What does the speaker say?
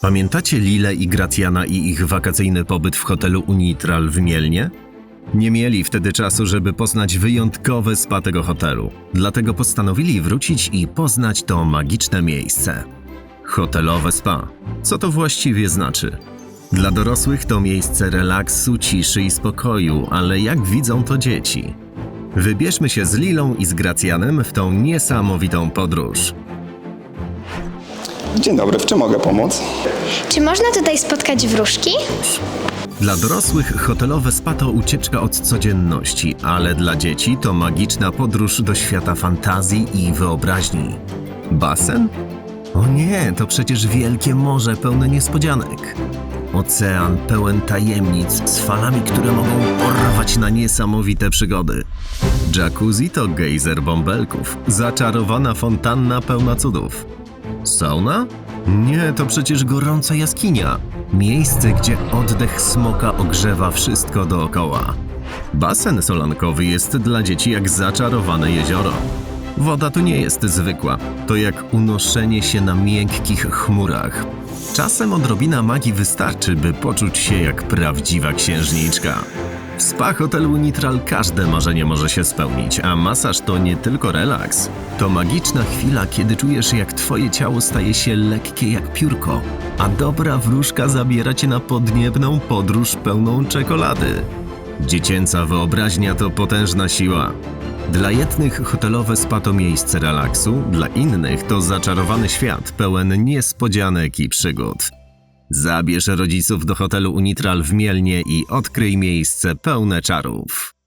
Pamiętacie Lilę i Gracjana i ich wakacyjny pobyt w hotelu Unitral w Mielnie? Nie mieli wtedy czasu, żeby poznać wyjątkowe spa tego hotelu. Dlatego postanowili wrócić i poznać to magiczne miejsce. Hotelowe spa. Co to właściwie znaczy? Dla dorosłych to miejsce relaksu, ciszy i spokoju, ale jak widzą to dzieci? Wybierzmy się z Lilą i z Gracjanem w tą niesamowitą podróż. Dzień dobry, w czym mogę pomóc? Czy można tutaj spotkać wróżki? Dla dorosłych hotelowe spa to ucieczka od codzienności, ale dla dzieci to magiczna podróż do świata fantazji i wyobraźni. Basen? O nie, to przecież wielkie morze pełne niespodzianek. Ocean pełen tajemnic z falami, które mogą porwać na niesamowite przygody. Jacuzzi to gejzer bąbelków, zaczarowana fontanna pełna cudów. Sauna? Nie, to przecież gorąca jaskinia. Miejsce, gdzie oddech smoka ogrzewa wszystko dookoła. Basen solankowy jest dla dzieci jak zaczarowane jezioro. Woda tu nie jest zwykła, to jak unoszenie się na miękkich chmurach. Czasem odrobina magii wystarczy, by poczuć się jak prawdziwa księżniczka. W spa hotelu Nitral każde marzenie może się spełnić, a masaż to nie tylko relaks. To magiczna chwila, kiedy czujesz jak twoje ciało staje się lekkie jak piórko, a dobra wróżka zabiera cię na podniebną podróż pełną czekolady. Dziecięca wyobraźnia to potężna siła. Dla jednych hotelowe spa to miejsce relaksu, dla innych to zaczarowany świat pełen niespodzianek i przygód. Zabierz rodziców do hotelu Unitral w Mielnie i odkryj miejsce pełne czarów.